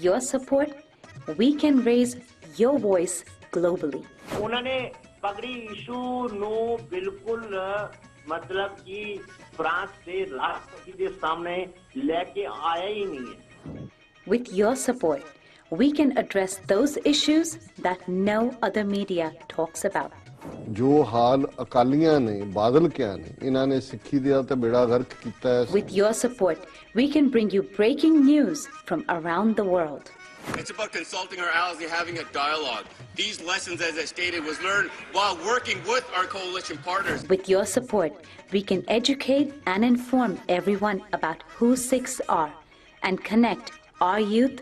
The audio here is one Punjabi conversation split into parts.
With your support, we can raise your voice globally. With your support, we can address those issues that no other media talks about. ਜੋ ਹਾਲ ਅਕਾਲੀਆਂ ਨੇ ਬਾਦਲ ਕਿਆ ਨੇ ਇਹਨਾਂ ਨੇ ਸਿੱਖੀ ਦਾ ਤੇ ਬੇੜਾ ਗਰਕ ਕੀਤਾ ਹੈ With your support, we can bring you breaking news from around the world. It's about consulting our allies and having a dialogue. These lessons, as I stated, was learned while working with our coalition partners. With your support, we can educate and inform everyone about who Sikhs are and connect our youth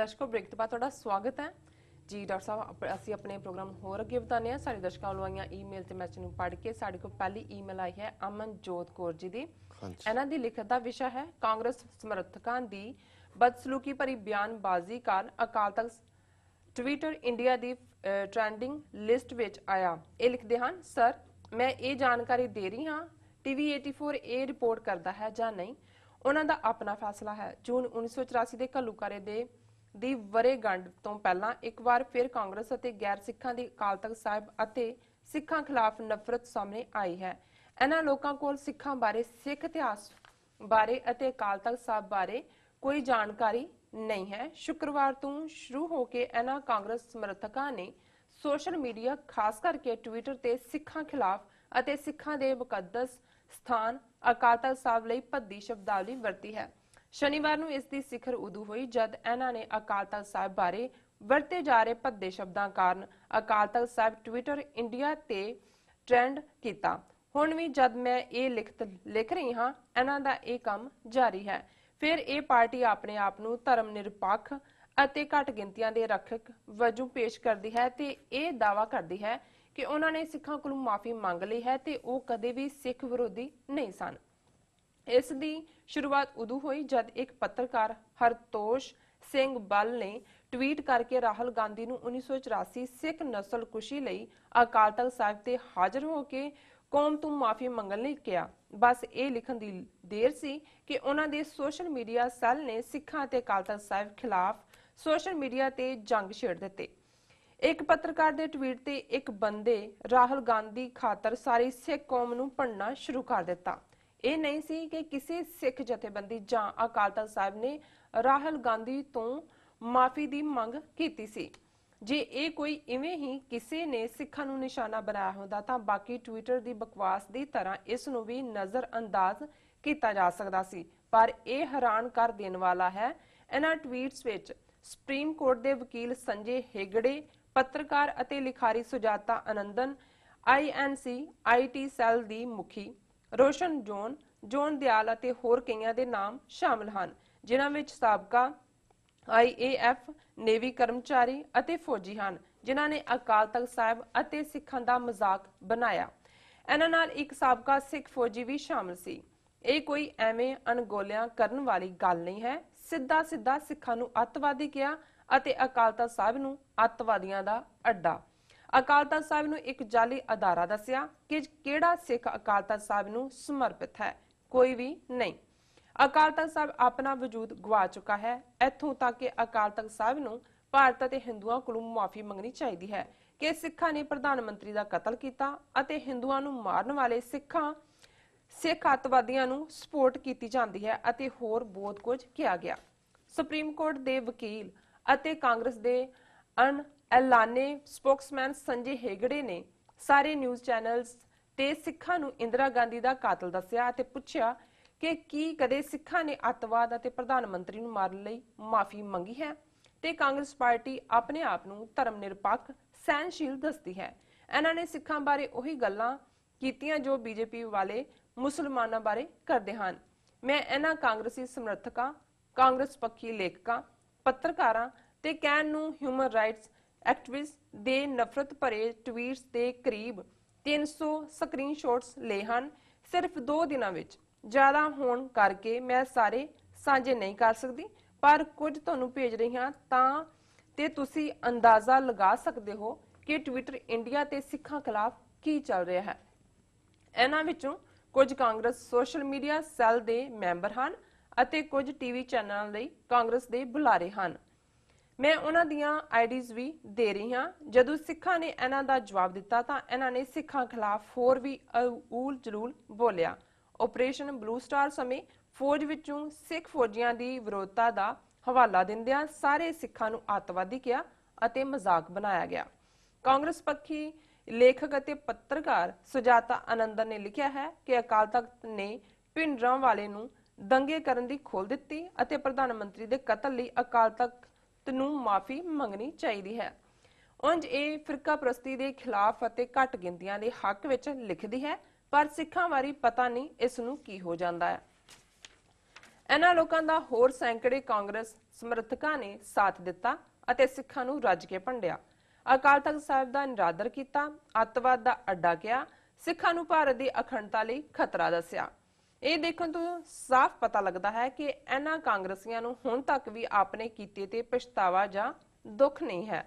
ਦਰਸ਼ਕੋ break ਤੋਂ ਬਾਅਦ ਤੁਹਾਡਾ ਸਵਾਗਤ ਹੈ। ਜੀ ਡਾਕਟਰ ਸਾਹਿਬ ਅਸੀਂ ਆਪਣੇ ਪ੍ਰੋਗਰਾਮ ਹੋਰ ਅੱਗੇ ਵਧਾਉਂਦੇ ਹਾਂ। ਸਾਡੇ ਦਰਸ਼ਕਾਂ ਵੱਲੋਂ ਆਈਆਂ ਈਮੇਲ ਤੇ ਮੈਸੇਜ ਨੂੰ ਪੜ੍ਹ ਕੇ ਸਾਡੇ ਕੋਲ ਪਹਿਲੀ ਈਮੇਲ ਆਈ ਹੈ ਅਮਨਜੋਤ ਕੌਰ ਜੀ ਦੀ। ਇਹਨਾਂ ਦੀ ਲਿਖਤ ਦਾ ਵਿਸ਼ਾ ਹੈ ਕਾਂਗਰਸ ਸਮਰਥਕਾਂ ਦੀ ਬਦਸਲੂਕੀ ਭਰੀ ਬਿਆਨਬਾਜ਼ੀ ਕਾਰਨ ਅਕਾਲ ਤਖਤ ਟਵਿੱਟਰ ਇੰਡੀਆ ਦੀ ਟ੍ਰੈਂਡਿੰਗ ਲਿਸਟ ਵਿੱਚ ਆਇਆ। ਇਹ ਲਿਖਦੇ ਹਨ ਸਰ ਮੈਂ ਇਹ ਜਾਣਕਾਰੀ ਦੇ ਰਹੀ ਹਾਂ ਟੀਵੀ 84 ਇਹ ਰਿਪੋਰਟ ਕਰਦਾ ਹੈ ਜਾਂ ਨਹੀਂ? ਉਹਨਾਂ ਦਾ ਆਪਣਾ ਫੈਸਲਾ ਹੈ। ਜੂਨ 1984 ਦੇ ਘੱਲੂਕਾਰੇ ਦੇ ਦੀ ਵਰੇਗੰਢ ਤੋਂ ਪਹਿਲਾਂ ਇੱਕ ਵਾਰ ਫਿਰ ਕਾਂਗਰਸ ਅਤੇ ਗੈਰ ਸਿੱਖਾਂ ਦੀ ਅਕਾਲ ਤਖਤ ਸਾਹਿਬ ਅਤੇ ਸਿੱਖਾਂ ਖਿਲਾਫ ਨਫ਼ਰਤ ਸਾਹਮਣੇ ਆਈ ਹੈ। ਇਹਨਾਂ ਲੋਕਾਂ ਕੋਲ ਸਿੱਖਾਂ ਬਾਰੇ ਸਿੱਖ ਇਤਿਹਾਸ ਬਾਰੇ ਅਤੇ ਅਕਾਲ ਤਖਤ ਸਾਹਿਬ ਬਾਰੇ ਕੋਈ ਜਾਣਕਾਰੀ ਨਹੀਂ ਹੈ। ਸ਼ੁੱਕਰਵਾਰ ਤੋਂ ਸ਼ੁਰੂ ਹੋ ਕੇ ਇਹਨਾਂ ਕਾਂਗਰਸ ਸਮਰਥਕਾਂ ਨੇ ਸੋਸ਼ਲ ਮੀਡੀਆ, ਖਾਸ ਕਰਕੇ ਟਵਿੱਟਰ ਤੇ ਸਿੱਖਾਂ ਖਿਲਾਫ ਅਤੇ ਸਿੱਖਾਂ ਦੇ ਮੁਕੱਦਸ ਸਥਾਨ ਅਕਾਲ ਤਖਤ ਸਾਹਿਬ ਲਈ ਭੱਦੀ ਸ਼ਬਦਾਵਲੀ ਵਰਤੀ ਹੈ। ਸ਼ਨੀਵਾਰ ਨੂੰ ਇਸ ਦੀ ਸਿਖਰ ਉਦੋਂ ਹੋਈ ਜਦ ਇਹਨਾਂ ਨੇ ਅਕਾਲ ਤਖਤ ਸਾਹਿਬ ਬਾਰੇ ਵਰਤੇ ਜਾ ਰਹੇ ਭੱਦੇ ਸ਼ਬਦਾਂ ਕਾਰਨ ਅਕਾਲ ਤਖਤ ਸਾਹਿਬ ਟਵਿੱਟਰ ਇੰਡੀਆ ਤੇ ਟ੍ਰੈਂਡ ਕੀਤਾ। ਹੁਣ ਵੀ ਜਦ ਮੈਂ ਇਹ ਲਿਖਤ ਲਿਖ ਰਹੀ ਹਾਂ, ਇਹਨਾਂ ਦਾ ਇਹ ਕੰਮ ਜਾਰੀ ਹੈ। ਫਿਰ ਇਹ ਪਾਰਟੀ ਆਪਣੇ ਆਪ ਨੂੰ ਧਰਮ ਨਿਰਪੱਖ ਅਤੇ ਘੱਟ ਗਿਣਤੀਆਂ ਦੇ ਰੱਖਕ ਵਜੋਂ ਪੇਸ਼ ਕਰਦੀ ਹੈ ਤੇ ਇਹ ਦਾਵਾ ਕਰਦੀ ਹੈ ਕਿ ਉਹਨਾਂ ਨੇ ਸਿੱਖਾਂ ਕੋਲੋਂ ਮਾਫੀ ਮੰਗ ਲਈ ਹੈ ਤੇ ਉਹ ਕਦੇ ਵੀ ਸਿੱਖ ਵਿਰੋਧੀ ਨਹੀਂ ਸਨ। ਇਸ ਦੀ ਸ਼ੁਰੂਆਤ ਉਦੋਂ ਹੋਈ ਜਦ ਇੱਕ ਪੱਤਰਕਾਰ ਹਰਤੋਸ਼ ਸਿੰਘ ਬੱਲ ਨੇ ਟਵੀਟ ਕਰਕੇ ਰਾਹੁਲ ਗਾਂਧੀ ਨੂੰ 1984 ਸਿੱਖ ਨਸਲਕੁਸ਼ੀ ਲਈ ਅਕਾਲ ਤਖਤ ਸਾਹਿਬ ਤੇ ਹਾਜ਼ਰ ਹੋ ਕੇ ਕੌਮ ਤੋਂ ਮਾਫੀ ਮੰਗਣ ਲਈ ਕਿਹਾ। ਬਸ ਇਹ ਲਿਖਣ ਦੀ ਦੇਰ ਸੀ ਕਿ ਉਹਨਾਂ ਦੇ ਸੋਸ਼ਲ ਮੀਡੀਆ ਸੈੱਲ ਨੇ ਸਿੱਖਾਂ ਤੇ ਅਕਾਲ ਤਖਤ ਸਾਹਿਬ ਖਿਲਾਫ ਸੋਸ਼ਲ ਮੀਡੀਆ ਤੇ ਜੰਗ ਛੇੜ ਦਿੱਤੇ। ਇੱਕ ਪੱਤਰਕਾਰ ਦੇ ਟਵੀਟ ਤੇ ਇੱਕ ਬੰਦੇ ਰਾਹੁਲ ਗਾਂਧੀ ਖਾਤਰ ਸਾਰੀ ਸਿੱਖ ਕੌਮ ਨੂੰ ਪੜਨਾ ਸ਼ੁਰੂ ਕਰ ਦਿੱਤਾ। ਇਹ ਨਹੀਂ ਸੀ ਕਿ ਕਿਸੇ ਸਿੱਖ ਜਥੇਬੰਦੀ ਜਾਂ ਅਕਾਲ ਤਖਤ ਸਾਹਿਬ ਨੇ ਰਾਹੁਲ ਗਾਂਧੀ ਤੋਂ ਮਾਫੀ ਦੀ ਮੰਗ ਕੀਤੀ ਸੀ। ਜੇ ਇਹ ਕੋਈ ਇਵੇਂ ਹੀ ਕਿਸੇ ਨੇ ਸਿੱਖਾਂ ਨੂੰ ਨਿਸ਼ਾਨਾ ਬਣਾਇਆ ਹੁੰਦਾ ਤਾਂ ਬਾਕੀ ਟਵਿੱਟਰ ਦੀ ਬਕਵਾਸ ਦੀ ਤਰ੍ਹਾਂ ਇਸ ਨੂੰ ਵੀ ਨਜ਼ਰ ਅੰਦਾਜ਼ ਕੀਤਾ ਜਾ ਸਕਦਾ ਸੀ। ਪਰ ਇਹ ਹੈਰਾਨ ਕਰ ਦੇਣ ਵਾਲਾ ਹੈ। ਇਹਨਾਂ ਟਵੀਟਸ ਵਿੱਚ ਸੁਪਰੀਮ ਕੋਰਟ ਦੇ ਵਕੀਲ ਸੰਜੇ ਹੇਗੜੇ, ਪੱਤਰਕਾਰ ਅਤੇ ਲਿਖਾਰੀ Sujata Anandan INC IT cell ਦੀ ਮੁਖੀ ਰੋਸ਼ਨ ਜੋਨ ਜੋਨ ਦਿਆਲ ਅਤੇ ਹੋਰ ਕਈਆਂ ਦੇ ਨਾਮ ਸ਼ਾਮਲ ਹਨ, ਜਿਨ੍ਹਾਂ ਵਿੱਚ ਸਾਬਕਾ ਆਈਏਐਫ ਨੇਵੀ ਕਰਮਚਾਰੀ ਅਤੇ ਫੌਜੀ ਹਨ, ਜਿਨ੍ਹਾਂ ਨੇ ਅਕਾਲ ਤਖਤ ਸਾਹਿਬ ਅਤੇ ਸਿੱਖਾਂ ਦਾ ਮਜ਼ਾਕ ਬਣਾਇਆ। ਇਹਨਾਂ ਨਾਲ ਇੱਕ ਸਾਬਕਾ ਸਿੱਖ ਫੌਜੀ ਵੀ ਸ਼ਾਮਲ ਸੀ। ਇਹ ਕੋਈ ਐਵੇਂ ਅਣਗੋਲਿਆਂ ਕਰਨ ਵਾਲੀ ਗੱਲ ਨਹੀਂ ਹੈ। ਸਿੱਧਾ ਸਿੱਧਾ ਸਿੱਖਾਂ ਨੂੰ ਅੱਤਵਾਦੀ ਕਿਹਾ ਅਤੇ ਅਕਾਲ ਤਖਤ ਸਾਹਿਬ ਨੂੰ ਅੱਤਵਾਦੀਆਂ ਦਾ ਅੱਡਾ ਅਕਾਲ ਤਖਤ ਸਾਹਿਬ ਨੂੰ ਇੱਕ ਜਾਲੀ ਅਦਾਰਾ ਦੱਸਿਆ ਕਿ ਕਿਹੜਾ ਸਿੱਖ ਅਕਾਲ ਤਖਤ ਸਾਹਿਬ ਨੂੰ ਸਮਰਪਿਤ ਹੈ? ਕੋਈ ਵੀ ਨਹੀਂ। ਅਕਾਲ ਤਖਤ ਸਾਹਿਬ ਆਪਣਾ ਵਜੂਦ ਗਵਾ ਚੁੱਕਾ ਹੈ। ਇੱਥੋਂ ਤੱਕ ਕਿ ਅਕਾਲ ਤਖਤ ਸਾਹਿਬ ਨੂੰ ਭਾਰਤ ਅਤੇ ਹਿੰਦੂਆਂ ਕੋਲੋਂ ਮਾਫੀ ਮੰਗਣੀ ਚਾਹੀਦੀ ਹੈ ਕਿ ਸਿੱਖਾਂ ਨੇ ਪ੍ਰਧਾਨ ਮੰਤਰੀ ਦਾ ਕਤਲ ਕੀਤਾ ਅਤੇ ਹਿੰਦੂਆਂ ਨੂੰ ਮਾਰਨ ਵਾਲੇ ਸਿੱਖਾਂ, ਸਿੱਖ ਅੱਤਵਾਦੀਆਂ ਨੂੰ ਸਪੋਰਟ ਕੀਤੀ ਜਾਂਦੀ ਹੈ ਅਤੇ ਹੋਰ ਬਹੁਤ ਕੁਝ ਕਿਹਾ ਗਿਆ। ਸੁਪਰੀਮ ਕੋਰਟ ਦੇ ਵਕੀਲ ਅਤੇ ਕਾਂਗਰਸ ਦੇ ਅਨ ਐਲਾਨੇ ਸਪੋਕਸਮੈਨ ਸੰਜੇ ਹੈਗੜੇ ਨੇ ਸਾਰੇ ਨਿਊਜ਼ ਚੈਨਲਸ ਤੇ ਸਿੱਖਾਂ ਨੂੰ ਇੰਦਰਾ ਗਾਂਧੀ ਦਾ ਕਾਤਲ ਦੱਸਿਆ ਅਤੇ ਪੁੱਛਿਆ ਕਿ ਕੀ ਕਦੇ ਸਿੱਖਾਂ ਨੇ ਅੱਤਵਾਦ ਅਤੇ ਪ੍ਰਧਾਨ ਮੰਤਰੀ ਨੂੰ ਮਾਰਨ ਲਈ ਮਾਫੀ ਮੰਗੀ ਹੈ ਤੇ ਕਾਂਗਰਸ ਪਾਰਟੀ ਆਪਣੇ ਆਪ ਨੂੰ ਧਰਮ ਨਿਰਪੱਖ ਸਹਿਨਸ਼ੀਲ ਦੱਸਦੀ ਹੈ। ਇਹਨਾਂ ਨੇ ਸਿੱਖਾਂ ਬਾਰੇ ਉਹੀ ਗੱਲਾਂ ਕੀਤੀਆਂ ਜੋ ਬੀਜੇਪੀ ਵਾਲੇ ਮੁਸਲਮਾਨਾਂ ਬਾਰੇ ਕਰਦੇ ਹਨ। ਮੈਂ ਇਹਨਾਂ ਕਾਂਗਰਸੀ ਸਮਰਥਕਾਂ, ਕਾਂਗਰਸ ਪੱਖੀ ਲੇਖਕਾਂ, ਪੱਤਰਕਾਰਾਂ ਤੇ ਕਹਿਣ ਨੂੰ ਹਿਊਮਨ ਰਾਈਟਸ ਐਕਟਿਵਿਸਟ ਦੇ ਨਫ਼ਰਤ ਭਰੇ ਟਵੀਟਸ ਦੇ ਕਰੀਬ 300 ਸਕਰੀਨਸ਼ਾਟਸ ਲਏ ਹਨ ਸਿਰਫ 2 ਦਿਨਾਂ ਵਿੱਚ। ਜ਼ਿਆਦਾ ਹੋਣ ਕਰਕੇ ਮੈਂ ਸਾਰੇ ਸਾਂਝੇ ਨਹੀਂ ਕਰ ਸਕਦੀ, ਪਰ ਕੁਝ ਤੁਹਾਨੂੰ ਭੇਜ ਰਹੀ ਹਾਂ ਤਾਂ ਤੇ ਤੁਸੀਂ ਅੰਦਾਜ਼ਾ ਲਗਾ ਸਕਦੇ ਹੋ ਕਿ ਟਵਿੱਟਰ ਇੰਡੀਆ ਤੇ ਸਿੱਖਾਂ ਖਿਲਾਫ ਕੀ ਚੱਲ ਰਿਹਾ ਹੈ। ਇਹਨਾਂ ਵਿੱਚੋਂ ਕੁਝ ਕਾਂਗਰਸ ਸੋਸ਼ਲ ਮੀਡੀਆ ਸੈੱਲ ਦੇ ਮੈਂਬਰ ਹਨ ਅਤੇ ਕੁਝ ਟੀਵੀ ਚੈਨਲਾਂ ਲਈ ਕਾਂਗਰਸ ਦੇ ਬੁਲਾਰੇ ਹਨ। ਮੈਂ ਉਹਨਾਂ ਦੀਆਂ ਆਈਡੀਜ਼ ਵੀ ਦੇ ਰਹੀ ਹਾਂ। ਜਦੋਂ ਸਿੱਖਾਂ ਨੇ ਇਹਨਾਂ ਦਾ ਜਵਾਬ ਦਿੱਤਾ ਤਾਂ ਇਹਨਾਂ ਨੇ ਸਿੱਖਾਂ ਖਿਲਾਫ ਹੋਰ ਵੀ ਊਲ ਜਲੂਲ ਬੋਲਿਆ। ਆਪਰੇਸ਼ਨ ਬਲੂ ਸਟਾਰ ਸਮੇਂ ਫੌਜ ਵਿੱਚੋਂ ਸਿੱਖ ਫੌਜੀਆਂ ਦੀ ਵਿਰੋਧਤਾ ਦਾ ਹਵਾਲਾ ਦਿੰਦਿਆਂ ਸਾਰੇ ਸਿੱਖਾਂ ਨੂੰ ਅੱਤਵਾਦੀ ਕਿਹਾ ਅਤੇ ਮਜ਼ਾਕ ਬਣਾਇਆ ਗਿਆ। ਕਾਂਗਰਸ ਪੱਖੀ ਲੇਖਕ ਅਤੇ ਪੱਤਰਕਾਰ ਸੁਜਾਤਾ ਆਨੰਦਨ ਨੇ ਲਿਖਿਆ ਹੈ ਕਿ ਅਕਾਲ ਤਖਤ ਨੇ ਭਿੰਡਰਾਂ ਵਾਲੇ ਨੂੰ ਦੰਗੇ ਕਰਨ ਦੀ ਖੋਲ ਦਿੱਤੀ ਅਤੇ ਪ੍ਰਧਾਨ ਮੰਤਰੀ ਦੇ ਕਤਲ ਲਈ ਅਕਾਲ ਤਖਤ ਨੂੰ ਮਾਫੀ ਮੰਗਣੀ ਚਾਹੀਦੀ ਹੈ। ਉਂਝ ਇਹ ਫਿਰਕਾ ਦੇ ਖਿਲਾਫ ਅਤੇ ਘੱਟ ਗਿਣਤੀਆਂ ਦੇ ਹੱਕ ਵਿੱਚ ਲਿਖਦੀ ਹੈ, ਪਰ ਸਿੱਖਾਂ ਵਾਰੀ ਪਤਾ ਨਹੀਂ ਇਸ ਨੂੰ ਕੀ ਹੋ ਜਾਂਦਾ ਹੈ। ਇਹਨਾਂ ਲੋਕਾਂ ਦਾ ਹੋਰ ਸੈਂਕੜੇ ਕਾਂਗਰਸ ਸਮਰਥਕਾਂ ਨੇ ਸਾਥ ਦਿੱਤਾ ਅਤੇ ਸਿੱਖਾਂ ਨੂੰ ਰੱਜ ਕੇ ਭੰਡਿਆ। ਅਕਾਲ ਤਖਤ ਸਾਹਿਬ ਦਾ ਨਿਰਾਦਰ ਕੀਤਾ, ਅੱਤਵਾਦ ਦਾ ਅੱਡਾ ਕਿਹਾ, ਸਿੱਖਾਂ ਨੂੰ ਭਾਰਤ ਦੀ ਅਖੰਡਤਾ ਲਈ ਖਤਰਾ ਦੱਸਿਆ। ਇਹ ਦੇਖਣ ਤੋਂ ਸਾਫ਼ ਪਤਾ ਲੱਗਦਾ ਹੈ ਕਿ ਇਹਨਾਂ ਕਾਂਗਰਸੀਆਂ ਨੂੰ ਹੁਣ ਤੱਕ ਵੀ ਆਪਣੇ ਕੀਤੇ ਤੇ ਪਛਤਾਵਾ ਜਾਂ ਦੁੱਖ ਨਹੀਂ ਹੈ।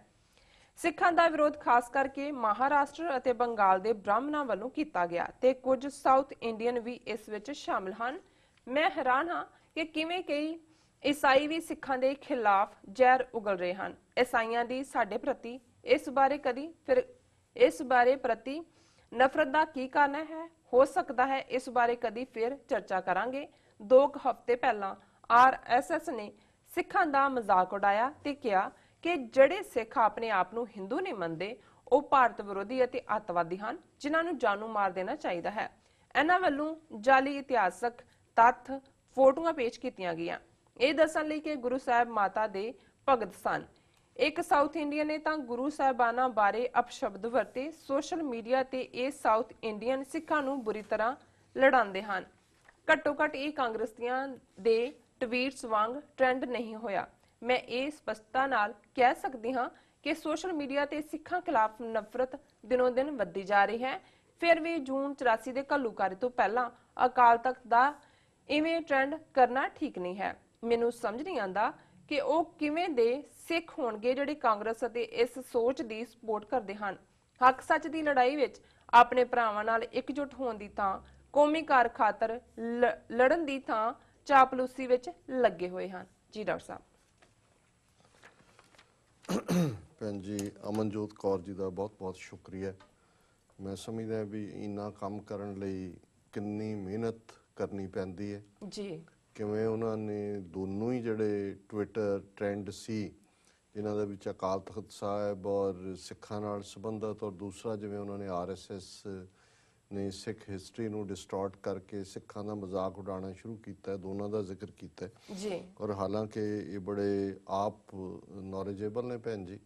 ਸਿੱਖਾਂ ਦਾ ਵਿਰੋਧ ਖਾਸ ਕਰਕੇ ਮਹਾਰਾਸ਼ਟਰ ਅਤੇ ਬੰਗਾਲ ਦੇ ਬ੍ਰਾਹਮਣਾਂ ਵੱਲੋਂ ਕੀਤਾ ਗਿਆ ਤੇ ਕੁਝ ਸਾਊਥ ਇੰਡੀਅਨ ਵੀ ਇਸ ਵਿੱਚ ਸ਼ਾਮਲ ਹਨ। ਮੈਂ ਹੈਰਾਨ ਹਾਂ ਕਿ ਕਿਵੇਂ ਕਈ ਈਸਾਈ ਵੀ ਸਿੱਖਾਂ ਦੇ ਖਿਲਾਫ ਜ਼ਹਿਰ ਉਗਲ ਰਹੇ ਹਨ। ਈਸਾਈਆਂ ਦੀ ਸਾਡੇ ਪ੍ਰਤੀ ਇਸ ਬਾਰੇ ਕਦੀ ਫਿਰ ਇਸ ਬਾਰੇ ਪ੍ਰਤੀ ਨਫ਼ਰਤ ਦਾ ਕੀ ਕਾਰਨ ਹੈ? ਹੋ ਸਕਦਾ ਹੈ ਇਸ ਬਾਰੇ ਕਦੀ ਫਿਰ ਚਰਚਾ ਕਰਾਂਗੇ। ਦੋ ਹਫ਼ਤੇ ਪਹਿਲਾਂ ਆਰਐਸਐਸ ਨੇ ਸਿੱਖਾਂ ਦਾ ਮਜ਼ਾਕ ਉਡਾਇਆ ਤੇ ਕਿਹਾ ਕਿ ਜਿਹੜੇ ਸਿੱਖ ਆਪਣੇ ਆਪ ਨੂੰ ਹਿੰਦੂ ਨਹੀਂ ਮੰਨਦੇ, ਉਹ ਭਾਰਤ ਵਿਰੋਧੀ ਅਤੇ ਅੱਤਵਾਦੀ ਹਨ, ਜਿਨ੍ਹਾਂ ਨੂੰ ਜਾਨੂ ਮਾਰ ਦੇਣਾ ਚਾਹੀਦਾ ਹੈ। ਇਹਨਾਂ ਵੱਲੋਂ ਜਾਲੀ ਇਤਿਹਾਸਕ ਤੱਥ, ਫੋਟੋਆਂ ਪੇਸ਼ ਕੀਤੀਆਂ ਗਈਆਂ। ਇਹ ਦੱਸਣ ਲਈ ਕਿ ਗੁਰੂ ਸਾਹਿਬ ਮਾਤਾ ਦੇ ਭਗਤ ਸਨ। ਇੱਕ ਸਾਊਥ ਇੰਡੀਅਨ ਨੇ ਤਾਂ ਗੁਰੂ ਸਾਹਿਬਾਨਾਂ ਬਾਰੇ ਅਪਸ਼ਬਦ ਵਰਤੇ, ਸੋਸ਼ਲ ਮੀਡੀਆ ਤੇ ਇਹ ਸਾਊਥ ਇੰਡੀਅਨ ਸਿੱਖਾਂ ਨੂੰ ਬੁਰੀ ਤਰ੍ਹਾਂ ਲੜਾਉਂਦੇ ਹਨ। ਘੱਟੋ ਘੱਟ ਇਹ ਕਾਂਗਰਸੀਆਂ ਦੇ ਟਵੀਟਸ ਵਾਂਗ ਟ੍ਰੈਂਡ ਨਹੀਂ ਹੋਇਆ। ਮੈਂ ਇਹ ਸਪਸ਼ਟਤਾ ਨਾਲ ਕਹਿ ਸਕਦੀ ਹਾਂ ਕਿ ਸੋਸ਼ਲ ਮੀਡੀਆ ਤੇ ਸਿੱਖਾਂ ਖਿਲਾਫ ਨਫ਼ਰਤ ਦਿਨੋਂ ਦਿਨ ਵੱਧਦੀ ਜਾ ਰਹੀ ਹੈ। ਫਿਰ ਵੀ ਜੂਨ 84 ਦੇ ਘੱਲੂਕਾਰੇ ਤੋਂ ਪਹਿਲਾਂ ਅਕਾਲ ਤਖਤ ਦਾ ਇਵੇਂ ਟ੍ਰੈਂਡ ਕਰਨਾ ਠੀਕ ਨਹੀਂ ਹੈ। ਮੈਨੂੰ ਸਮਝ ਨਹੀਂ ਆਂਦਾ ਕਿ ਉਹ ਕਿਵੇਂ ਦੇ ਸਿੱਖ ਹੋਣਗੇ ਜਿਹੜੇ ਕਾਂਗਰਸ ਅਤੇ ਇਸ ਸੋਚ ਦੀ ਸਪੋਰਟ ਕਰਦੇ ਹਨ। ਹੱਕ ਸੱਚ ਦੀ ਲੜਾਈ ਵਿੱਚ ਆਪਣੇ ਭਰਾਵਾਂ ਨਾਲ ਇਕਜੁੱਟ ਹੋਣ ਦੀ ਥਾਂ ਕੌਮੀ ਕਾਰ ਖਾਤਰ ਲੜਨ ਦੀ ਥਾਂ ਚਾਪਲੂਸੀ ਵਿੱਚ ਲੱਗੇ ਹੋਏ ਹਨ। ਜੀ ਡਾਕਟਰ ਸਾਹਿਬ। ਭੈਣ ਜੀ ਅਮਨਜੋਤ ਕੌਰ ਜੀ ਦਾ ਬਹੁਤ-ਬਹੁਤ ਸ਼ੁਕਰੀਆ। ਮੈਂ ਸਮਝਦਾ ਵੀ ਇੰਨਾ ਕੰਮ ਕਰਨ ਲਈ ਕਿੰਨੀ ਮਿਹਨਤ ਕਰਨੀ ਪੈਂਦੀ ਹੈ। ਜੀ। ਕਿਵੇਂ ਉਹਨਾਂ ਨੇ ਦੋਨੋਂ ਹੀ ਜਿਹੜੇ ਟਵਿੱਟਰ ਟ੍ਰੈਂਡ ਸੀ ਜਿਨ੍ਹਾਂ ਦੇ ਵਿੱਚ ਅਕਾਲ ਤਖਤ ਸਾਹਿਬ ਔਰ ਸਿੱਖਾਂ ਨਾਲ ਸੰਬੰਧਤ ਔਰ ਦੂਸਰਾ ਜਿਵੇਂ ਉਹਨਾਂ ਨੇ ਆਰਐਸਐਸ ਨੇ ਸਿੱਖ ਹਿਸਟਰੀ ਨੂੰ ਡਿਸਟੋਰਟ ਕਰਕੇ ਸਿੱਖਾਂ ਦਾ ਮਜ਼ਾਕ ਉਡਾਉਣਾ ਸ਼ੁਰੂ ਕੀਤਾ ਹੈ ਦੋਨਾਂ ਦਾ ਜ਼ਿਕਰ ਕੀਤਾ। ਜੀ। ਔਰ ਹਾਲਾਂਕਿ ਇਹ ਬੜੇ ਆਪ ਨੌਲੇਜੇਬਲ ਨੇ ਭੈਣ ਜੀ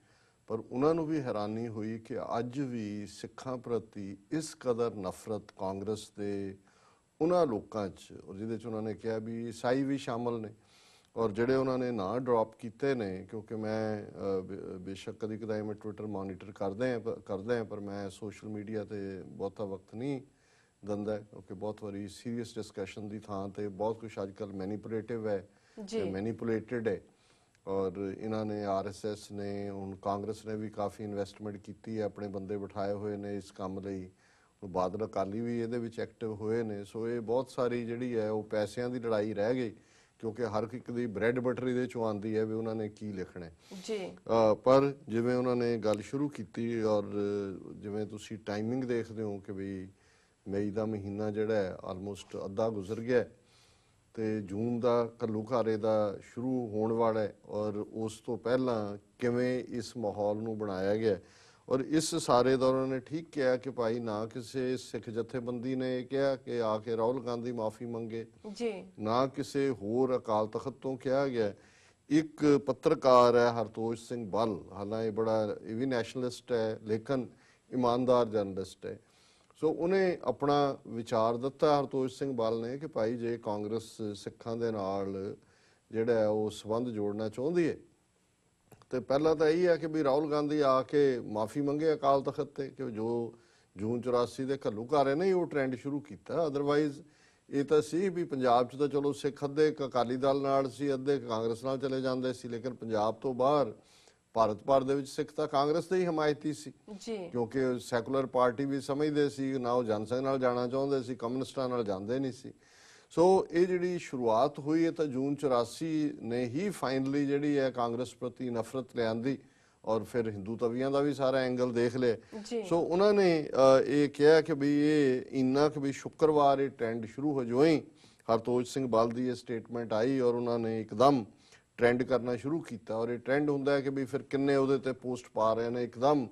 ਪਰ ਉਹਨਾਂ ਨੂੰ ਵੀ ਹੈਰਾਨੀ ਹੋਈ ਕਿ ਅੱਜ ਵੀ ਸਿੱਖਾਂ ਪ੍ਰਤੀ ਇਸ ਕਦਰ ਨਫ਼ਰਤ ਕਾਂਗਰਸ ਦੇ ਉਹਨਾਂ ਲੋਕਾਂ 'ਚ ਔਰ ਜਿਹਦੇ 'ਚ ਉਹਨਾਂ ਨੇ ਕਿਹਾ ਵੀ ਈਸਾਈ ਵੀ ਸ਼ਾਮਲ ਨੇ। ਔਰ ਜਿਹੜੇ ਉਹਨਾਂ ਨੇ ਨਾਂ ਡ੍ਰੌਪ ਕੀਤੇ ਨੇ ਕਿਉਂਕਿ ਮੈਂ ਬੇਸ਼ੱਕ ਕਦੀ ਕਦਾਈ ਮੈਂ ਟਵਿੱਟਰ ਮੋਨੀਟਰ ਕਰਦੇ ਆ ਕਰਦੇ ਆ ਪਰ ਮੈਂ ਸੋਸ਼ਲ ਮੀਡੀਆ ਤੇ ਬਹੁਤਾ ਵਕਤ ਨਹੀਂ ਦਿੰਦਾ ਕਿਉਂਕਿ ਬਹੁਤ ਵਾਰੀ ਸੀਰੀਅਸ ਡਿਸਕਸ਼ਨ ਦੀ ਥਾਂ ਤੇ ਬਹੁਤ ਕੁਝ ਅੱਜਕੱਲ ਮੈਨੀਪੂਲੇਟਿਵ ਹੈ ਜੀ। ਮੈਨੀਪੂਲੇਟਡ ਹੈ। ਔਰ ਇਹਨਾਂ ਨੇ ਆਰਐਸਐਸ ਨੇ ਹੁਣ ਕਾਂਗਰਸ ਨੇ ਵੀ ਕਾਫੀ ਇਨਵੈਸਟਮੈਂਟ ਕੀਤੀ ਹੈ ਆਪਣੇ ਬੰਦੇ ਬਿਠਾਏ ਹੋਏ ਨੇ ਇਸ ਕੰਮ ਲਈ। ਬਾਦਲ ਅਕਾਲੀ ਵੀ ਇਹਦੇ ਵਿੱਚ ਐਕਟਿਵ ਹੋਏ ਨੇ ਸੋ ਇਹ ਬਹੁਤ ਸਾਰੀ ਜਿਹੜੀ ਹੈ ਉਹ ਪੈਸਿਆਂ ਦੀ ਲੜਾਈ ਰਹਿ ਗਈ ਕਿਉਂਕਿ ਹਰ ਇੱਕ ਦੀ ਬ੍ਰੈਡ ਬਟਰ ਇਹਦੇ ਚੋਂ ਆਉਂਦੀ ਹੈ ਵੀ ਉਹਨਾਂ ਨੇ ਕੀ ਲਿਖਣਾ ਹੈ ਜੀ ਪਰ ਜਿਵੇਂ ਉਹਨਾਂ ਨੇ ਗੱਲ ਸ਼ੁਰੂ ਕੀਤੀ ਔਰ ਜਿਵੇਂ ਤੁਸੀਂ ਟਾਈਮਿੰਗ ਦੇਖਦੇ ਹੋ ਕਿ ਵੀ ਮਈ ਦਾ ਮਹੀਨਾ ਜਿਹੜਾ ਹੈ ਆਲਮੋਸਟ ਅੱਧਾ ਗੁਜ਼ਰ ਗਿਆ ਹੈ ਤੇ ਜੂਨ ਦਾ ਘੱਲੂਘਾਰੇ ਦਾ ਸ਼ੁਰੂ ਹੋਣ ਵਾਲਾ ਹੈ ਔਰ ਉਸ ਤੋਂ ਪਹਿਲਾਂ ਕਿਵੇਂ ਇਸ ਮਾਹੌਲ ਨੂੰ ਬਣਾਇਆ ਗਿਆ। ਔਰ ਇਸ ਸਾਰੇ ਦਾ ਉਹਨਾਂ ਨੇ ਠੀਕ ਕਿਹਾ ਕਿ ਭਾਈ ਨਾ ਕਿਸੇ ਸਿੱਖ ਜਥੇਬੰਦੀ ਨੇ ਇਹ ਕਿਹਾ ਕਿ ਆ ਕੇ ਰਾਹੁਲ ਗਾਂਧੀ ਮਾਫੀ ਮੰਗੇ। ਜੀ। ਨਾ ਕਿਸੇ ਹੋਰ ਅਕਾਲ ਤਖਤ ਤੋਂ ਕਿਹਾ ਗਿਆ। ਇੱਕ ਪੱਤਰਕਾਰ ਹੈ ਹਰਤੋਜ ਸਿੰਘ ਬੱਲ। ਹਾਲਾਂਕਿ ਬੜਾ ਇਹ ਵੀ ਨੈਸ਼ਨਲਿਸਟ ਹੈ ਲੇਕਿਨ ਇਮਾਨਦਾਰ ਜਰਨਲਿਸਟ ਹੈ। ਸੋ ਉਹਨੇ ਆਪਣਾ ਵਿਚਾਰ ਦਿੱਤਾ ਹਰਤੋਜ ਸਿੰਘ ਬੱਲ ਨੇ ਕਿ ਭਾਈ ਜੇ ਕਾਂਗਰਸ ਸਿੱਖਾਂ ਦੇ ਨਾਲ ਜਿਹੜਾ ਉਹ ਸਬੰਧ ਜੋੜਨਾ ਚਾਹੁੰਦੀ ਹੈ ਤੇ ਪਹਿਲਾਂ ਤਾਂ ਇਹੀ ਹੈ ਕਿ ਵੀ ਰਾਹੁਲ ਗਾਂਧੀ ਆ ਕੇ ਮਾਫੀ ਮੰਗੇ ਅਕਾਲ ਤਖਤ ਤੇ ਕਿ ਜੋ ਜੂਨ 84 ਦੇ ਘੱਲੂਘਾਰੇ ਨੇ ਉਹ ਟ੍ਰੈਂਡ ਸ਼ੁਰੂ ਕੀਤਾ। ਅਦਰਵਾਈਜ਼ ਇਹ ਤਾਂ ਸੀ ਵੀ ਪੰਜਾਬ 'ਚ ਤਾਂ ਚਲੋ ਸਿੱਖ ਅੱਧੇ ਅਕਾਲੀ ਦਲ ਨਾਲ ਸੀ ਅੱਧੇ ਕਾਂਗਰਸ ਨਾਲ ਚਲੇ ਜਾਂਦੇ ਸੀ ਲੇਕਿਨ ਪੰਜਾਬ ਤੋਂ ਬਾਹਰ ਭਾਰਤ ਭਰ ਦੇ ਵਿੱਚ ਸਿੱਖ ਤਾਂ ਕਾਂਗਰਸ ਦੇ ਹੀ ਹਮਾਇਤੀ ਸੀ। ਜੀ। ਕਿਉਂਕਿ ਸੈਕੂਲਰ ਪਾਰਟੀ ਵੀ ਸਮਝਦੇ ਸੀ ਨਾ ਉਹ ਜਨਸੰਘ ਨਾਲ ਜਾਣਾ ਚਾਹੁੰਦੇ ਸੀ ਕਮਿਊਨਿਸਟਾਂ ਨਾਲ ਜਾਂਦੇ ਨਹੀਂ ਸੀ। ਸੋ ਇਹ ਜਿਹੜੀ ਸ਼ੁਰੂਆਤ ਹੋਈ ਹੈ ਤਾਂ ਜੂਨ 84 ਨੇ ਹੀ ਫਾਈਨਲੀ ਜਿਹੜੀ ਹੈ ਕਾਂਗਰਸ ਪ੍ਰਤੀ ਨਫ਼ਰਤ ਲਿਆਂਦੀ ਔਰ ਫਿਰ ਹਿੰਦੂ ਤਵੀਆਂ ਦਾ ਵੀ ਸਾਰਾ ਐਂਗਲ ਦੇਖ ਲਿਆ। ਸੋ ਉਹਨਾਂ ਨੇ ਇਹ ਕਿਹਾ ਕਿ ਵੀ ਇਹ ਇੰਨਾ ਕਿ ਵੀ ਸ਼ੁੱਕਰਵਾਰ ਇਹ ਟ੍ਰੈਂਡ ਸ਼ੁਰੂ ਹੋ ਜੋ ਹੀ ਹਰਤੋਜ ਸਿੰਘ ਬਲ ਦੀ ਇਹ ਸਟੇਟਮੈਂਟ ਆਈ ਔਰ ਉਹਨਾਂ ਨੇ ਇੱਕਦਮ ਟ੍ਰੈਂਡ ਕਰਨਾ ਸ਼ੁਰੂ ਕੀਤਾ ਔਰ ਇਹ ਟ੍ਰੈਂਡ ਹੁੰਦਾ ਹੈ ਕਿ ਵੀ ਫਿਰ ਕਿੰਨੇ ਉਹਦੇ ਤੇ ਪੋਸਟ ਪਾ ਰਹੇ ਨੇ ਇੱਕਦਮ।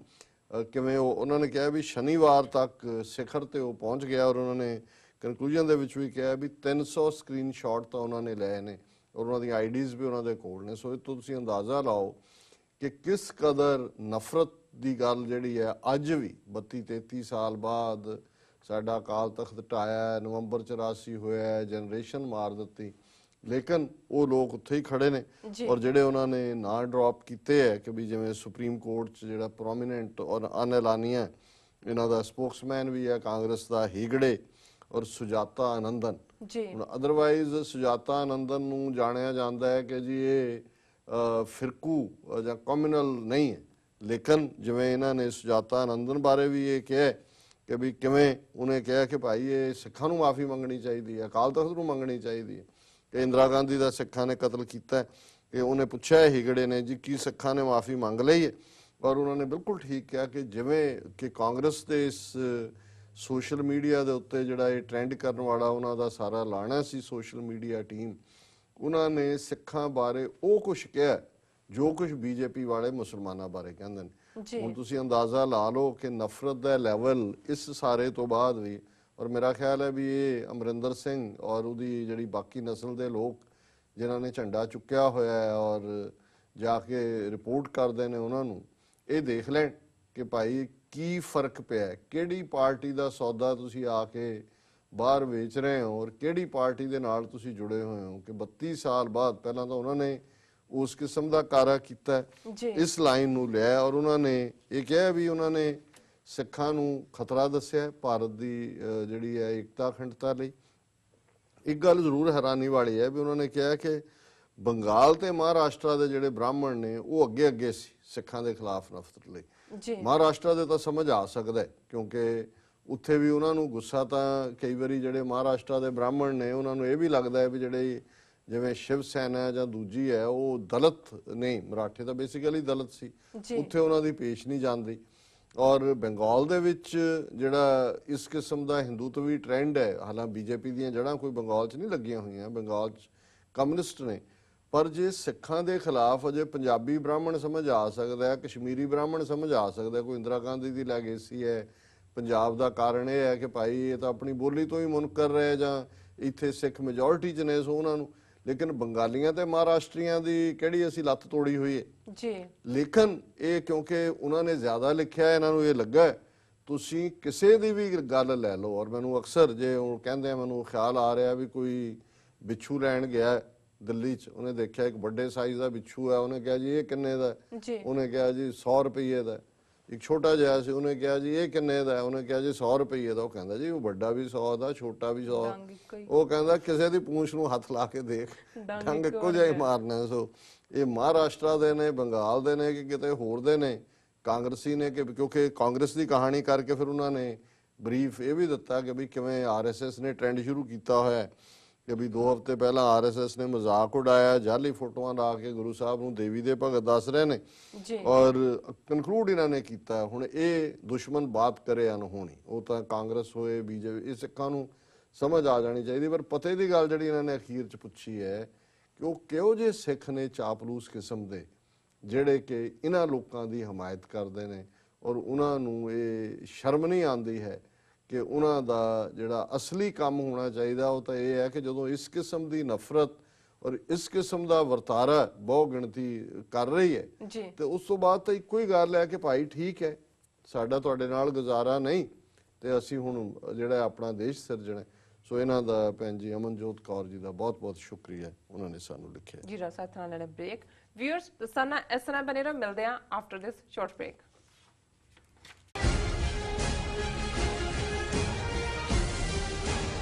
ਕਿਵੇਂ ਉਹ ਉਹਨਾਂ ਨੇ ਕਿਹਾ ਵੀ ਸ਼ਨੀਵਾਰ ਤੱਕ ਸਿਖਰ ਤੇ ਉਹ ਪਹੁੰਚ ਗਿਆ ਔਰ ਉਹਨਾਂ ਨੇ ਕਨਕਲੂਜਨ ਦੇ ਵਿੱਚ ਵੀ ਕਿਹਾ ਵੀ 300 ਸਕਰੀਨਸ਼ਾਟ ਤਾਂ ਉਹਨਾਂ ਨੇ ਲਏ ਨੇ ਔਰ ਉਹਨਾਂ ਦੀਆਂ ਆਈਡੀਜ਼ ਵੀ ਉਹਨਾਂ ਦੇ ਕੋਲ ਨੇ ਸੋ ਇਹ ਤੋਂ ਤੁਸੀਂ ਅੰਦਾਜ਼ਾ ਲਾਓ ਕਿ ਕਿਸ ਕਦਰ ਨਫ਼ਰਤ ਦੀ ਗੱਲ ਜਿਹੜੀ ਹੈ ਅੱਜ ਵੀ 32 33 ਸਾਲ ਬਾਅਦ ਸਾਡਾ ਅਕਾਲ ਤਖਤ ਢਾਇਆ ਹੈ, ਨਵੰਬਰ 84 ਹੋਇਆ ਜਨਰੇਸ਼ਨ ਮਾਰ ਦਿੱਤੀ ਲੇਕਿਨ ਉਹ ਲੋਕ ਉੱਥੇ ਹੀ ਖੜੇ ਨੇ। ਔਰ ਜਿਹੜੇ ਉਹਨਾਂ ਨੇ ਨਾਂ ਡ੍ਰੌਪ ਕੀਤੇ ਹੈ ਕਿ ਵੀ ਜਿਵੇਂ ਸੁਪਰੀਮ ਕੋਰਟ 'ਚ ਜਿਹੜਾ ਪ੍ਰੋਮਿਨੈਂਟ ਔਰ ਅਨਐਲਾਨੀਆ ਇਹਨਾਂ ਦਾ ਸਪੋਕਸਮੈਨ ਵੀ ਹੈ ਕਾਂਗਰਸ ਦਾ ਹੀਗੜੇ ਔਰ ਸੁਜਾਤਾ ਆਨੰਦਨ। ਜੀ। ਹੁਣ ਅਦਰਵਾਈਜ਼ ਸੁਜਾਤਾ ਆਨੰਦਨ ਨੂੰ ਜਾਣਿਆ ਜਾਂਦਾ ਹੈ ਕਿ ਜੀ ਇਹ ਫਿਰਕੂ ਜਾਂ ਕਮਿਊਨਲ ਨਹੀਂ ਹੈ। ਲੇਕਿਨ ਜਿਵੇਂ ਇਹਨਾਂ ਨੇ ਸੁਜਾਤਾ ਆਨੰਦਨ ਬਾਰੇ ਵੀ ਇਹ ਕਿਹਾ ਕਿ ਵੀ ਕਿਵੇਂ ਉਹਨੇ ਕਿਹਾ ਕਿ ਭਾਈ ਇਹ ਸਿੱਖਾਂ ਨੂੰ ਮਾਫੀ ਮੰਗਣੀ ਚਾਹੀਦੀ ਹੈ ਅਕਾਲ ਤਖਤ ਨੂੰ ਮੰਗਣੀ ਚਾਹੀਦੀ ਹੈ। ਕਿ ਇੰਦਰਾ ਗਾਂਧੀ ਦਾ ਸਿੱਖਾਂ ਨੇ ਕਤਲ ਕੀਤਾ ਕਿ ਉਹਨੇ ਪੁੱਛਿਆ ਹੈ ਹਿਗੜੇ ਨੇ ਜੀ ਕੀ ਸਿੱਖਾਂ ਨੇ ਮਾਫੀ ਮੰਗ ਲਈ ਹੈ। ਔਰ ਉਹਨਾਂ ਨੇ ਬਿਲਕੁਲ ਠੀਕ ਕਿਹਾ ਕਿ ਜਿਵੇਂ ਕਿ ਕਾਂਗਰਸ ਦੇ ਇਸ ਸੋਸ਼ਲ ਮੀਡੀਆ ਦੇ ਉੱਤੇ ਜਿਹੜਾ ਇਹ ਟ੍ਰੈਂਡ ਕਰਨ ਵਾਲਾ ਉਹਨਾਂ ਦਾ ਸਾਰਾ ਲਾਣਾ ਸੀ ਸੋਸ਼ਲ ਮੀਡੀਆ ਟੀਮ ਉਹਨਾਂ ਨੇ ਸਿੱਖਾਂ ਬਾਰੇ ਉਹ ਕੁਝ ਕਿਹਾ ਜੋ ਕੁਝ ਬੀਜੇਪੀ ਵਾਲੇ ਮੁਸਲਮਾਨਾਂ ਬਾਰੇ ਕਹਿੰਦੇ ਨੇ। ਹੁਣ ਤੁਸੀਂ ਅੰਦਾਜ਼ਾ ਲਾ ਲਓ ਕਿ ਨਫ਼ਰਤ ਦਾ ਲੈਵਲ ਇਸ ਸਾਰੇ ਤੋਂ ਬਾਅਦ ਵੀ ਔਰ ਮੇਰਾ ਖਿਆਲ ਹੈ ਵੀ ਇਹ ਅਮਰਿੰਦਰ ਸਿੰਘ ਔਰ ਉਹਦੀ ਜਿਹੜੀ ਬਾਕੀ ਨਸਲ ਦੇ ਲੋਕ ਜਿਨ੍ਹਾਂ ਨੇ ਝੰਡਾ ਚੁੱਕਿਆ ਹੋਇਆ ਹੈ ਔਰ ਜਾ ਕੇ ਰਿਪੋਰਟ ਕਰਦੇ ਨੇ ਉਹਨਾਂ ਨੂੰ ਇਹ ਦੇਖ ਲੈਣ ਕਿ ਭਾਈ ਕੀ ਫ਼ਰਕ ਪਿਆ ਕਿਹੜੀ ਪਾਰਟੀ ਦਾ ਸੌਦਾ ਤੁਸੀਂ ਆ ਕੇ ਬਾਹਰ ਵੇਚ ਰਹੇ ਹੋ ਔਰ ਕਿਹੜੀ ਪਾਰਟੀ ਦੇ ਨਾਲ ਤੁਸੀਂ ਜੁੜੇ ਹੋਏ ਹੋ ਕਿ 32 ਸਾਲ ਬਾਅਦ ਪਹਿਲਾਂ ਤਾਂ ਉਹਨਾਂ ਨੇ ਉਸ ਕਿਸਮ ਦਾ ਕਾਰਾ ਕੀਤਾ ਇਸ ਲਾਈਨ ਨੂੰ ਲਿਆ ਔਰ ਉਹਨਾਂ ਨੇ ਇਹ ਕਿਹਾ ਵੀ ਉਹਨਾਂ ਨੇ ਸਿੱਖਾਂ ਨੂੰ ਖਤਰਾ ਦੱਸਿਆ ਭਾਰਤ ਦੀ ਜਿਹੜੀ ਹੈ ਏਕਤਾ ਅਖੰਡਤਾ ਲਈ। ਇੱਕ ਗੱਲ ਜ਼ਰੂਰ ਹੈਰਾਨੀ ਵਾਲੀ ਹੈ ਵੀ ਉਹਨਾਂ ਨੇ ਕਿਹਾ ਕਿ ਬੰਗਾਲ ਤੇ ਮਹਾਰਾਸ਼ਟਰ ਦੇ ਜਿਹੜੇ ਬ੍ਰਾਹਮਣ ਨੇ ਉਹ ਅੱਗੇ ਅੱਗੇ ਸੀ ਸਿੱਖਾਂ ਦੇ ਖਿਲਾਫ ਨਫ਼ਰਤ ਲਈ। ਜੀ। ਮਹਾਰਾਸ਼ਟਰ ਦੇ ਤਾਂ ਸਮਝ ਆ ਸਕਦਾ ਕਿਉਂਕਿ ਉੱਥੇ ਵੀ ਉਹਨਾਂ ਨੂੰ ਗੁੱਸਾ ਤਾਂ ਕਈ ਵਾਰੀ ਜਿਹੜੇ ਮਹਾਰਾਸ਼ਟਰ ਦੇ ਬ੍ਰਾਹਮਣ ਨੇ ਉਹਨਾਂ ਨੂੰ ਇਹ ਵੀ ਲੱਗਦਾ ਹੈ ਵੀ ਜਿਹੜੇ ਜਿਵੇਂ ਸ਼ਿਵ ਸੈਨਾ ਜਾਂ ਦੂਜੀ ਹੈ ਉਹ ਦਲਿਤ ਨਹੀਂ ਮਰਾਠੇ ਤਾਂ ਬੇਸਿਕਲੀ ਦਲਿਤ ਸੀ। ਉੱਥੇ ਉਹਨਾਂ ਦੀ ਪੇਸ਼ ਨਹੀਂ ਜਾਂਦੀ। ਔਰ ਬੰਗਾਲ ਦੇ ਵਿੱਚ ਜਿਹੜਾ ਇਸ ਕਿਸਮ ਦਾ ਹਿੰਦੂਤਵੀ ਟ੍ਰੈਂਡ ਹੈ ਹਾਲਾਂ ਬੀਜੇਪੀ ਦੀਆਂ ਜੜ੍ਹਾਂ ਕੋਈ ਬੰਗਾਲ 'ਚ ਨਹੀਂ ਲੱਗੀਆਂ ਹੋਈਆਂ ਬੰਗਾਲ 'ਚ ਕਮਿਊਨਿਸਟ ਨੇ ਪਰ ਜੇ ਸਿੱਖਾਂ ਦੇ ਖਿਲਾਫ ਅਜੇ ਪੰਜਾਬੀ ਬ੍ਰਾਹਮਣ ਸਮਝ ਆ ਸਕਦਾ ਹੈ ਕਸ਼ਮੀਰੀ ਬ੍ਰਾਹਮਣ ਸਮਝ ਆ ਸਕਦਾ ਕੋਈ ਇੰਦਰਾ ਗਾਂਧੀ ਦੀ ਲੈਗੇਸੀ ਹੈ ਪੰਜਾਬ ਦਾ ਕਾਰਨ ਇਹ ਹੈ ਕਿ ਭਾਈ ਇਹ ਤਾਂ ਆਪਣੀ ਬੋਲੀ ਤੋਂ ਹੀ ਮੁਨਕਰ ਰਹੇ ਜਾਂ ਇੱਥੇ ਸਿੱਖ ਮੈਜੋਰਿਟੀ ਚ ਨੇ ਸੋ ਉਹਨਾਂ ਨੂੰ। ਲੇਕਿਨ ਬੰਗਾਲੀਆਂ ਤੇ ਮਹਾਰਾਸ਼ਟਰੀਆਂ ਦੀ ਕਿਹੜੀ ਅਸੀਂ ਲੱਤ ਤੋੜੀ ਹੋਈ ਹੈ ਜੀ। ਲੇਕਿਨ ਇਹ ਕਿਉਂਕਿ ਉਹਨਾਂ ਨੇ ਜ਼ਿਆਦਾ ਲਿਖਿਆ ਇਹਨਾਂ ਨੂੰ ਇਹ ਲੱਗਾ ਤੁਸੀਂ ਕਿਸੇ ਦੀ ਵੀ ਗੱਲ ਲੈ ਲਓ ਔਰ ਮੈਨੂੰ ਅਕਸਰ ਜੇ ਉਹ ਕਹਿੰਦੇ ਮੈਨੂੰ ਖਿਆਲ ਆ ਰਿਹਾ ਵੀ ਕੋਈ ਬਿੱਛੂ ਲੈਣ ਗਿਆ ਦਿੱਲੀ 'ਚ। ਉਹਨੇ ਦੇਖਿਆ ਇੱਕ ਵੱਡੇ ਸਾਈਜ਼ ਦਾ ਬਿੱਛੂ ਹੈ। ਉਹਨੇ ਕਿਹਾ ਜੀ ਇਹ ਕਿੰਨੇ ਦਾ ਉਹਨੇ ਕਿਹਾ ਜੀ 100 ਰੁਪਏ ਦਾ। ਇੱਕ ਛੋਟਾ ਜਿਹਾ ਸੀ। ਉਹਨੇ ਕਿਹਾ ਜੀ ਇਹ ਕਿੰਨੇ ਦਾ? ਉਹਨੇ ਕਿਹਾ ਜੀ 100 ਰੁਪਏ ਦਾ। ਉਹ ਕਹਿੰਦਾ ਜੀ ਉਹ ਵੱਡਾ ਵੀ 100 ਦਾ ਛੋਟਾ ਵੀ 100 ਡੰਗ ਇੱਕੋ ਹੀ। ਉਹ ਕਹਿੰਦਾ ਕਿਸੇ ਦੀ ਪੂੰਛ ਨੂੰ ਹੱਥ ਲਾ ਕੇ ਦੇਖ। ਡੰਗ ਇੱਕੋ ਜਿਹਾ ਹੀ ਮਾਰਨਾ। ਸੋ ਇਹ ਮਹਾਰਾਸ਼ਟਰ ਦੇ ਨੇ ਬੰਗਾਲ ਦੇ ਨੇ ਕਿ ਕਿਤੇ ਹੋਰ ਦੇ ਨੇ? ਕਾਂਗਰਸੀ ਨੇ ਕਿ ਕਿਉਂਕਿ ਕਾਂਗਰਸ ਦੀ ਕਹਾਣੀ ਕਰਕੇ ਫਿਰ ਉਹਨਾਂ ਨੇ ਬਰੀਫ ਇਹ ਵੀ ਦਿੱਤਾ ਕਿ ਵੀ ਕਿਵੇਂ ਆਰਐਸਐਸ ਨੇ ਟ੍ਰੈਂਡ ਸ਼ੁਰੂ ਕੀਤਾ ਹੋਇਆ ਹੈ। ਕਿ ਵੀ 2 ਹਫ਼ਤੇ ਪਹਿਲਾਂ ਆਰਐਸਐਸ ਨੇ ਮਜ਼ਾਕ ਉਡਾਇਆ ਜਾਲੀ ਫੋਟੋਆਂ ਲਾ ਕੇ ਗੁਰੂ ਸਾਹਿਬ ਨੂੰ ਦੇਵੀ ਦੇ ਭਗਤ ਦੱਸ ਰਹੇ ਨੇ। ਜੀ। ਔਰ ਕਨਕਲੂਡ ਇਹਨਾਂ ਨੇ ਕੀਤਾ। ਹੁਣ ਇਹ ਦੁਸ਼ਮਣ ਬਾਤ ਕਰੇ ਅਨਹੋਣੀ ਉਹ ਤਾਂ ਕਾਂਗਰਸ ਹੋਏ ਬੀਜੇਪੀ ਇਹ ਸਿੱਖਾਂ ਨੂੰ ਸਮਝ ਆ ਜਾਣੀ ਚਾਹੀਦੀ। ਪਰ ਪਤੇ ਦੀ ਗੱਲ ਜਿਹੜੀ ਇਹਨਾਂ ਨੇ ਅਖੀਰ ਚ ਪੁੱਛੀ ਹੈ ਕਿ ਉਹ ਕਿਹੋ ਜਿਹੇ ਸਿੱਖ ਨੇ ਚਾਪਲੂਸ ਕਿਸਮ ਦੇ ਜਿਹੜੇ ਕਿ ਇਹਨਾਂ ਲੋਕਾਂ ਦੀ ਹਮਾਇਤ ਕਰਦੇ ਨੇ। ਔਰ ਉਹਨਾਂ ਨੂੰ ਇਹ ਸ਼ਰਮ ਨਹੀਂ ਆਉਂਦੀ ਹੈ ਕਿ ਉਹਨਾਂ ਦਾ ਜਿਹੜਾ ਅਸਲੀ ਕੰਮ ਹੋਣਾ ਚਾਹੀਦਾ ਉਹ ਤਾਂ ਇਹ ਹੈ ਕਿ ਜਦੋਂ ਇਸ ਕਿਸਮ ਦੀ ਨਫ਼ਰਤ ਔਰ ਇਸ ਕਿਸਮ ਦਾ ਵਰਤਾਰਾ ਬਹੁ ਗਿਣਤੀ ਕਰ ਰਹੀ ਹੈ ਤੇ ਉਸ ਤੋਂ ਬਾਅਦ ਤਾਂ ਇੱਕੋ ਹੀ ਗੱਲ ਹੈ ਕਿ ਭਾਈ ਠੀਕ ਹੈ ਸਾਡਾ ਤੁਹਾਡੇ ਨਾਲ ਗੁਜ਼ਾਰਾ ਨਹੀਂ ਤੇ ਅਸੀਂ ਹੁਣ ਜਿਹੜਾ ਆਪਣਾ ਦੇਸ਼ ਸਿਰਜਣਾ। ਸੋ ਇਹਨਾਂ ਦਾ ਭੈਣ ਜੀ ਅਮਨਜੋਤ ਕੌਰ ਜੀ ਦਾ ਬਹੁਤ ਬਹੁਤ ਸ਼ੁਕਰੀਆ ਉਹਨਾਂ ਨੇ ਸਾਨੂੰ ਲਿਖਿਆ ਜੀ ਰਸਾ ਥਾਣਾ ਲੈਣਾ ਬ੍ਰੇਕ ਵਿਊਅਰਸ ਸਨਾ ਇਸ ਤਰ੍ਹਾਂ ਬਨੇ ਰਹੋ ਮਿਲਦੇ ਆ ਆਫਟਰ ਦਿਸ ਸ਼ਾਰਟ ਬ੍ਰੇਕ